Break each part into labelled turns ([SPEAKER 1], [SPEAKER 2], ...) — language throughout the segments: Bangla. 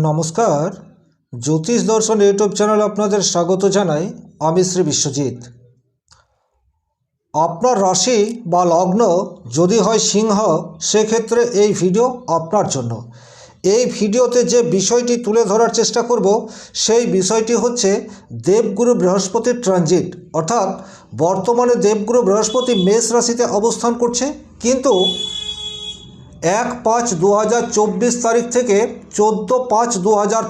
[SPEAKER 1] নমস্কার। জ্যোতিষ দর্শন ইউটিউব চ্যানেল আপনাদের স্বাগত জানাই। আমি শ্রী বিশ্বজিৎ। আপনার রাশি বা লগ্ন যদি হয় সিংহ, সেক্ষেত্রে এই ভিডিও আপনার জন্য। এই ভিডিওতে যে বিষয়টি তুলে ধরার চেষ্টা করব, সেই বিষয়টি হচ্ছে দেবগুরু বৃহস্পতির ট্রানজিট। অর্থাৎ বর্তমানে দেবগুরু বৃহস্পতি মেষ রাশিতে অবস্থান করছে, কিন্তু এক পাঁচ দু তারিখ থেকে চোদ্দ পাঁচ দু হাজার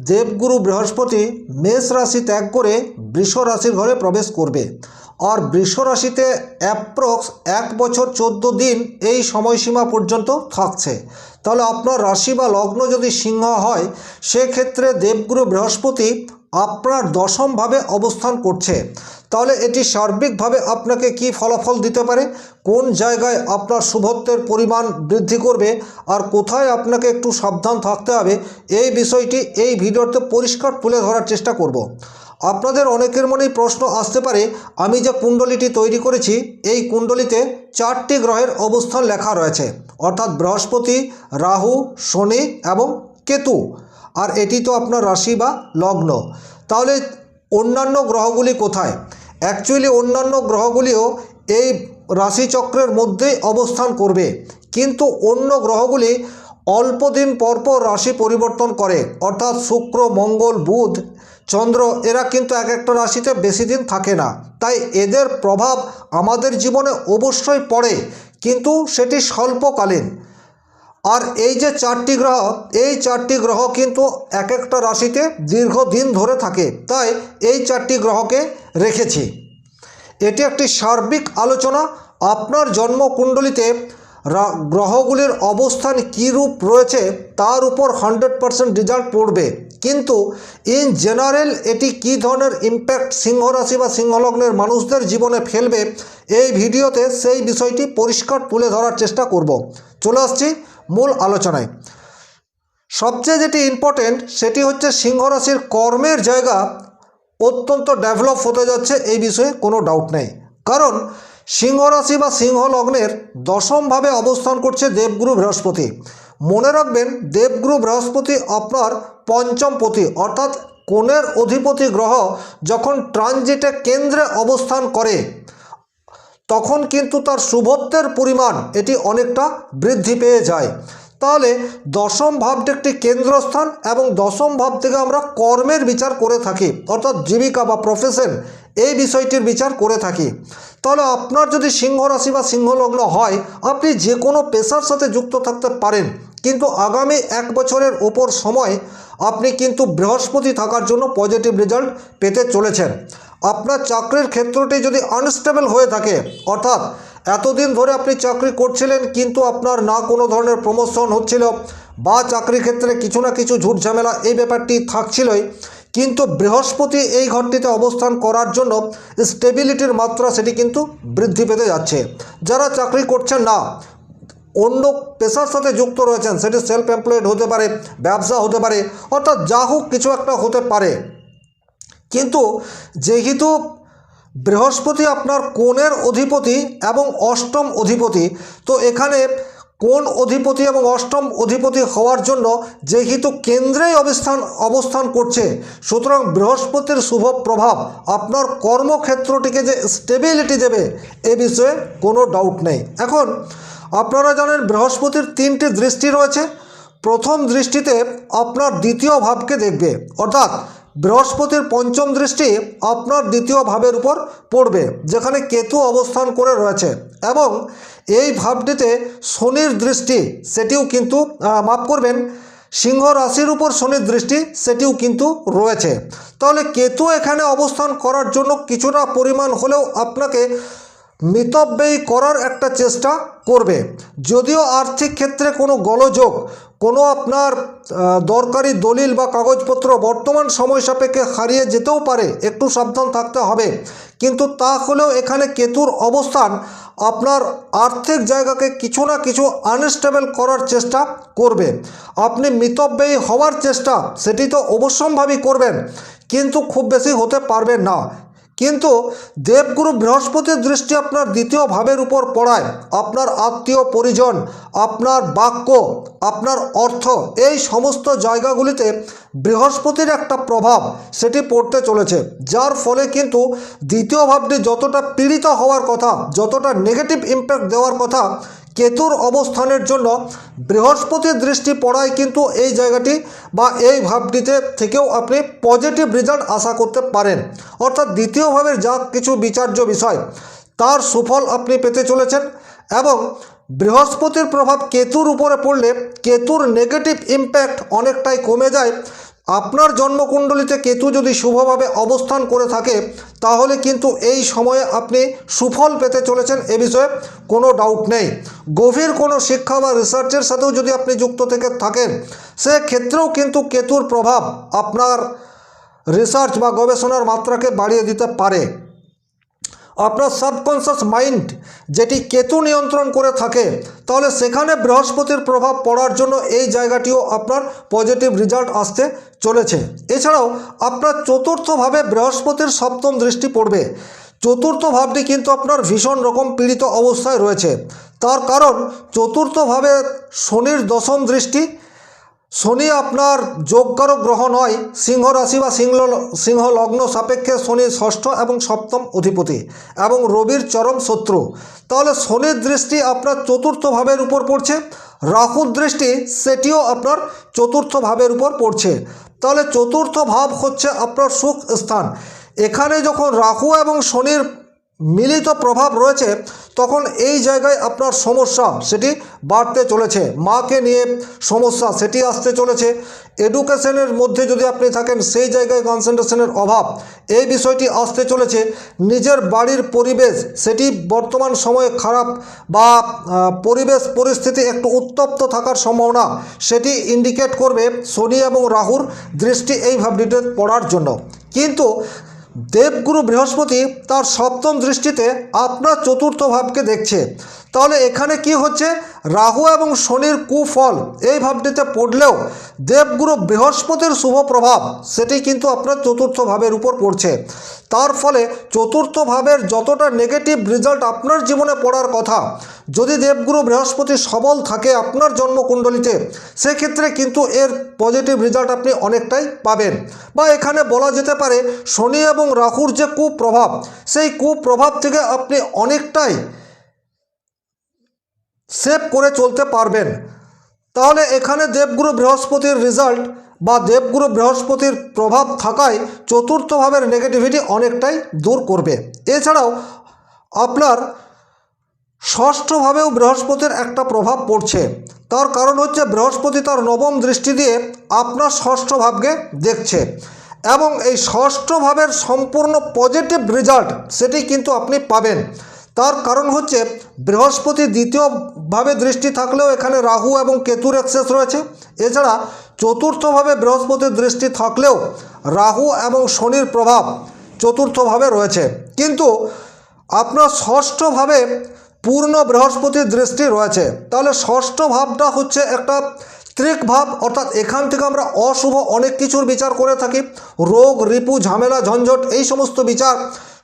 [SPEAKER 1] দেবগুরু বৃহস্পতি মেষ রাশি ত্যাগ করে বৃষ রাশির ঘরে প্রবেশ করবে। আর বৃষ রাশিতে অ্যাপ্রক্স এক বছর চোদ্দ দিন এই সময়সীমা পর্যন্ত থাকছে। তাহলে আপনার রাশি বা লগ্ন যদি সিংহ হয়, সেক্ষেত্রে দেবগুরু বৃহস্পতি আপনার দশমভাবে অবস্থান করছে। তাহলে এটি সার্বিকভাবে আপনাকে কি ফলাফল দিতে পারে? কোন জায়গায় আপনার শুভত্বের পরিমাণ বৃদ্ধি করবে? আর কোথায় আপনাকে একটু সাবধান থাকতে হবে? এই বিষয়টি এই ভিডিওতে পরিষ্কার তুলে ধরার চেষ্টা করব। আপনাদের অনেকের মনেই প্রশ্ন আসতে পারে, আমি যে কুণ্ডলিটি তৈরি করেছি, এই কুণ্ডলিতে চারটি গ্রহের অবস্থান লেখা রয়েছে। অর্থাৎ বৃহস্পতি, রাহু, শনি এবং কেতু। আর এটি তো আপনার রাশি বা লগ্ন। তাহলে অন্যান্য গ্রহগুলি কোথায়? অ্যাকচুয়ালি অন্যান্য গ্রহগুলিও এই রাশিচক্রের মধ্যেই অবস্থান করবে। কিন্তু অন্য গ্রহগুলি অল্প দিন পরপর রাশি পরিবর্তন করে। অর্থাৎ শুক্র, মঙ্গল, বুধ, চন্দ্র, এরা কিন্তু এক একটা রাশিতে বেশি দিন থাকে না। তাই এদের প্রভাব আমাদের জীবনে অবশ্যই পড়ে। কিন্তু সেটি স্বল্পকালীন। আর এই যে চারটি গ্রহ, এই চারটি গ্রহ কিন্তু এক একটা রাশিতে দীর্ঘদিন ধরে থাকে। তাই এই চারটি গ্রহকে রেখেছি। এটি একটি সার্বিক আলোচনা। আপনার জন্মকুণ্ডলিতে গ্রহগুলির অবস্থান কী রূপ রয়েছে, তার উপর হান্ড্রেড পারসেন্ট রেজাল্ট পড়বে। কিন্তু ইন জেনারেল এটি কী ধরনের ইম্প্যাক্ট সিংহ রাশি বা সিংহলগ্নের মানুষদের জীবনে ফেলবে, এই ভিডিওতে সেই বিষয়টি পরিষ্কার তুলে ধরার চেষ্টা করব। চলে আসছি মূল আলোচনায়। সবচেয়ে যেটি ইম্পর্টেন্ট সেটি হচ্ছে সিংহ রাশির কর্মের জায়গা অত্যন্ত ডেভেলপ হতে যাচ্ছে, এই বিষয়ে কোনো ডাউট নেই। কারণ সিংহ রাশি বা সিংহ লগ্নের দশমভাবে অবস্থান করছে দেবগুরু বৃহস্পতি। মনে রাখবেন দেবগুরু বৃহস্পতি আপনার পঞ্চম পতি, অর্থাৎ কোণের অধিপতি গ্রহ যখন ট্রানজিটে কেন্দ্রে অবস্থান করে, তখন কিন্তু তার শুভত্বের পরিমাণ এটি অনেকটা বৃদ্ধি পেয়ে যায়। তাহলে দশম ভাবটি একটি কেন্দ্রস্থান এবং দশম ভাব থেকে আমরা কর্মের বিচার করে থাকি, অর্থাৎ জীবিকা বা প্রফেশন এই বিষয়টির বিচার করে থাকি। তাহলে আপনার যদি সিংহ রাশি বা সিংহলগ্ন হয়, আপনি যে কোনো পেশার সাথে যুক্ত থাকতে পারেন। কিন্তু আগামী এক বছরের ওপর সময় আপনি কিন্তু বৃহস্পতি থাকার জন্য পজিটিভ রেজাল্ট পেতে চলেছেন। আপনার চাকরির ক্ষেত্রটি যদি আনস্টেবল হয়ে থাকে, অর্থাৎ এতদিন ধরে আপনি চাকরি করছিলেন, কিন্তু আপনার না কোনো ধরনের প্রমোশন হচ্ছিল বা চাকরি ক্ষেত্রে কিছু না কিছু ঝুট ঝামেলা এই ব্যাপারটি থাকছিলই কিন্তু বৃহস্পতি এই ঘরটিতে অবস্থান করার জন্য স্টেবিলিটির মাত্রা সেটি কিন্তু বৃদ্ধি পেতে যাচ্ছে। যারা চাকরি করছেন না, অন্য পেশার সাথে যুক্ত রয়েছেন, সেটি সেলফ এমপ্লয়েড হতে পারে, ব্যবসা হতে পারে, অর্থাৎ যা হোক কিছু একটা হতে পারে। কিন্তু যেহেতু বৃহস্পতি আপনার কোণের অধিপতি এবং অষ্টম অধিপতি, তো এখানে কোন অধিপতি এবং অষ্টম অধিপতি হওয়ার জন্য যেহেতু কেন্দ্রেই অবস্থান অবস্থান করছে? সুতরাং বৃহস্পতির শুভ প্রভাব আপনার কর্মক্ষেত্রটিকে যে স্টেবিলিটি দেবে, এ বিষয়ে কোনো ডাউট নেই। এখন, আপনারা জানেন বৃহস্পতির তিনটি দৃষ্টি রয়েছে। প্রথম দৃষ্টিতে আপনার দ্বিতীয় ভাবকে দেখবে। অর্থাৎ বৃহস্পতির পঞ্চম দৃষ্টি আপনার দ্বিতীয় ভাবের উপর পড়বে, যেখানে কেতু অবস্থান করে রয়েছে এবং এই ভাবটিতে শনির দৃষ্টি, সেটিও কিন্তু মাপ করবেন, সিংহ রাশির উপর শনির দৃষ্টি, সেটিও কিন্তু রয়েছে। তাহলে কেতু এখানে অবস্থান করার জন্য কিছুটা পরিমাণ হলেও আপনাকে মিতব্যয়ী করার একটা চেষ্টা করবে। যদিও আর্থিক ক্ষেত্রে কোনো গোলযোগ, কোনো আপনার দরকারি দলিল বা কাগজপত্র বর্তমান সময় সাপেক্ষে হারিয়ে যেতেও পারে, একটু সাবধান থাকতে হবে। কিন্তু তা হলেও এখানে কেতুর অবস্থান আপনার আর্থিক জায়গাকে কিছু না কিছু আনস্টেবল করার চেষ্টা করবে। আপনি মিতব্যয়ী হওয়ার চেষ্টা, সেটি তো অবশ্যম্ভাবী করবেন, কিন্তু খুব বেশি হতে পারবেন না। কিন্তু দেবগুরু বৃহস্পতির দৃষ্টি আপনার দ্বিতীয় ভাবের উপর পড়ায়। আপনার আত্মীয় পরিজন, আপনার বাক্য, আপনার অর্থ, এই সমস্ত জায়গাগুলিতে বৃহস্পতির একটা প্রভাব সেটি পড়তে চলেছে। যার ফলে কিন্তু দ্বিতীয় ভাবটি যতটা পীড়িত হওয়ার কথা, যতটা নেগেটিভ ইম্প্যাক্ট দেওয়ার কথা কেতুর অবস্থানের জন্য বৃহস্পতির দৃষ্টি পড়ায় কিন্তু এই জায়গাটি বা এই ভাবটিতে থেকেও আপনি পজিটিভ রেজাল্ট আশা করতে পারেন। অর্থাৎ দ্বিতীয় ভাবের যা কিছু বিচার্য বিষয়, তার সুফল আপনি পেতে চলেছেন এবং বৃহস্পতির প্রভাব কেতুর উপরে পড়লে কেতুর নেগেটিভ ইম্প্যাক্ট অনেকটাই কমে যায়। আপনার জন্মকুণ্ডলিতে কেতু যদি শুভভাবে অবস্থান করে থাকে, তাহলে কিন্তু এই সময়ে আপনি সুফল পেতে চলেছেন এ বিষয়ে কোনো ডাউট নেই। গভীর কোনো শিক্ষা বা রিসার্চের সাথেও যদি আপনি যুক্ত থেকে থাকেন, সেক্ষেত্রেও কিন্তু কেতুর প্রভাব আপনার রিসার্চ বা গবেষণার মাত্রাকে বাড়িয়ে দিতে পারে। আপনার সাবকনসিয়াস মাইন্ড যেটি কেতু নিয়ন্ত্রণ করে থাকে, তাহলে সেখানে বৃহস্পতির প্রভাব পড়ার জন্য এই জায়গাটিও আপনার পজিটিভ রেজাল্ট আসতে চলেছে। এছাড়াও আপনার চতুর্থভাবে বৃহস্পতির সপ্তম দৃষ্টি পড়বে। চতুর্থ ভাবটি কিন্তু আপনার ভীষণ রকম পীড়িত অবস্থায় রয়েছে। তার কারণ চতুর্থভাবে শনির দশম দৃষ্টি শনি আপনার যোগকারক গ্রহ নয়, সিংহ রাশি বা সিংহ সিংহ লগ্ন সাপেক্ষে শনি ষষ্ঠ এবং সপ্তম অধিপতি এবং রবির চরম শত্রু। তাহলে শনির দৃষ্টি আপনার চতুর্থ ভাবের উপর পড়ছে, রাহুর দৃষ্টি সেটিও আপনার চতুর্থ ভাবের উপর পড়ছে। তাহলে চতুর্থ ভাব হচ্ছে আপনার সুখ স্থান। এখানে যখন রাহু এবং শনির মিলিত প্রভাব রয়েছে, তখন এই জায়গায় আপনার সমস্যা সেটি বাড়তে চলেছে। মাকে নিয়ে সমস্যা সেটি আসতে চলেছে। এডুকেশনের মধ্যে যদি আপনি থাকেন, সেই জায়গায় কনসেন্ট্রেশনের অভাব, এই বিষয়টি আসতে চলেছে। নিজের বাড়ির পরিবেশ সেটি বর্তমান সময়ে খারাপ বা পরিবেশ পরিস্থিতি একটু উত্তপ্ত থাকার সম্ভাবনা, সেটি ইন্ডিকেট করবে শনি এবং রাহুর দৃষ্টি এই ভাবটিতে পড়ার জন্য। কিন্তু দেবগুরু বৃহস্পতি তার সপ্তম দৃষ্টিতে আপনার চতুর্থ ভাবকে দেখছে। তাহলে এখানে কি হচ্ছে? রাহু এবং শনির কুফল, এই ভাবটিতে পড়লেও দেবগুরু বৃহস্পতির শুভ প্রভাব, সেটি কিন্তু আপনার চতুর্থ ভাবের উপর পড়ছে। তার ফলে চতুর্থ ভাবের যতটা নেগেটিভ রেজাল্ট আপনার জীবনে পড়ার কথা যদি দেবগুরু বৃহস্পতি সবল থাকে আপনার জন্মকুণ্ডলিতে, সেক্ষেত্রে কিন্তু এর পজিটিভ রেজাল্ট আপনি অনেকটাই পাবেন। বা এখানে বলা যেতে পারে, শনি এবং রাহুর যে কুপ্রভাব, সেই কুপ্রভাব থেকে আপনি অনেকটাই সেভ করে চলতে পারবেন। তাহলে এখানে দেবগুরু বৃহস্পতির রেজাল্ট বা দেবগুরু বৃহস্পতির প্রভাব থাকায় চতুর্থ ভাবের নেগেটিভিটি অনেকটাই দূর করবে। এছাড়াও আপনার ষষ্ঠভাবেও বৃহস্পতির একটা প্রভাব পড়ছে। তার কারণ হচ্ছে বৃহস্পতি তার নবম দৃষ্টি দিয়ে আপনার ষষ্ঠ ভাবকে দেখছে এবং এই ষষ্ঠ ভাবের সম্পূর্ণ পজিটিভ রেজাল্ট সেটি কিন্তু আপনি পাবেন। তার কারণ হচ্ছে বৃহস্পতি দ্বিতীয়ভাবে দৃষ্টি থাকলেও এখানে রাহু এবং কেতুর অ্যাক্সেস রয়েছে। এছাড়া চতুর্থভাবে বৃহস্পতির দৃষ্টি থাকলেও রাহু এবং শনির প্রভাব চতুর্থভাবে রয়েছে। কিন্তু আপনার ষষ্ঠভাবে পূর্ণ বৃহস্পতির দৃষ্টি রয়েছে। তাহলে ষষ্ঠ ভাবটা হচ্ছে একটা ত্রিক ভাব, অর্থাৎ এখান থেকে আমরা অশুভ অনেক কিছুর বিচার করে থাকি। রোগ, রিপু, ঝামেলা, ঝঞ্ঝট, এই সমস্ত বিচার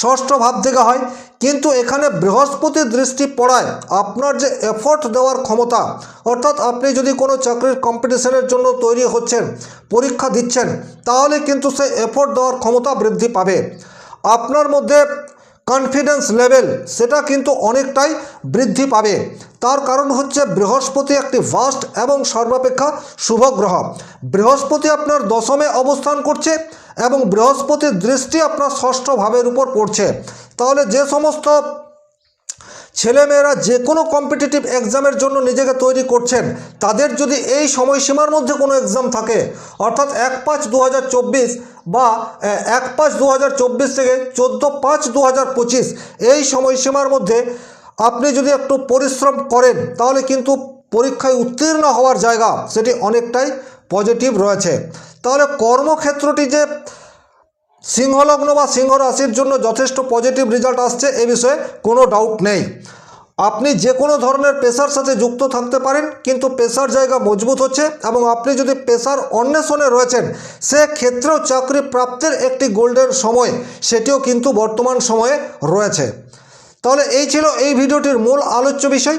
[SPEAKER 1] ষষ্ঠ ভাব থেকে হয়। কিন্তু এখানে বৃহস্পতির দৃষ্টি পড়ায় আপনার যে এফোর্ট দেওয়ার ক্ষমতা, অর্থাৎ আপনি যদি কোনো চাকরির কম্পিটিশনের জন্য তৈরি হচ্ছেন, পরীক্ষা দিচ্ছেন, তাহলে কিন্তু সে এফোর্ট দেওয়ার ক্ষমতা বৃদ্ধি পাবে। আপনার মধ্যে কনফিডেন্স লেভেল সেটা কিন্তু অনেকটাই বৃদ্ধি পাবে। তার কারণ হচ্ছে বৃহস্পতি একটি ভাস্ট এবং সর্বাপেক্ষা শুভ গ্রহ। বৃহস্পতি আপনার দশমে অবস্থান করছে এবং বৃহস্পতির দৃষ্টি আপনার ষষ্ঠ ভাবের উপর পড়ছে। তাহলে যে সমস্ত ছেলেমেয়েরা যে কোনো কম্পিটিটিভ এক্সামের জন্য নিজেকে তৈরি করছেন, তাদের যদি এই সময়সীমার মধ্যে কোনো এক্সাম থাকে, অর্থাৎ এক পাঁচ দু বা এক পাঁচ দু থেকে চোদ্দ পাঁচ দু পঁচিশ এই সময়সীমার মধ্যে আপনি যদি একটু পরিশ্রম করেন, তাহলে কিন্তু পরীক্ষায় উত্তীর্ণ হওয়ার জায়গা সেটি অনেকটাই পজিটিভ রয়েছে। তাহলে কর্মক্ষেত্রটি যে সিংহলগ্ন বা সিংহ রাশির জন্য যথেষ্ট পজিটিভ রেজাল্ট আসছে, এ বিষয়ে কোনো ডাউট নেই। আপনি যে কোনো ধরনের পেশার সাথে যুক্ত থাকতে পারেন, কিন্তু পেশার জায়গা মজবুত হচ্ছে এবং আপনি যদি পেশার অন্বেষণে রয়েছেন, সেক্ষেত্রেও চাকরি প্রাপ্তির একটি গোল্ডেন সময়, সেটিও কিন্তু বর্তমান সময়ে রয়েছে। তাহলে এই ছিল এই ভিডিওটির মূল আলোচ্য বিষয়।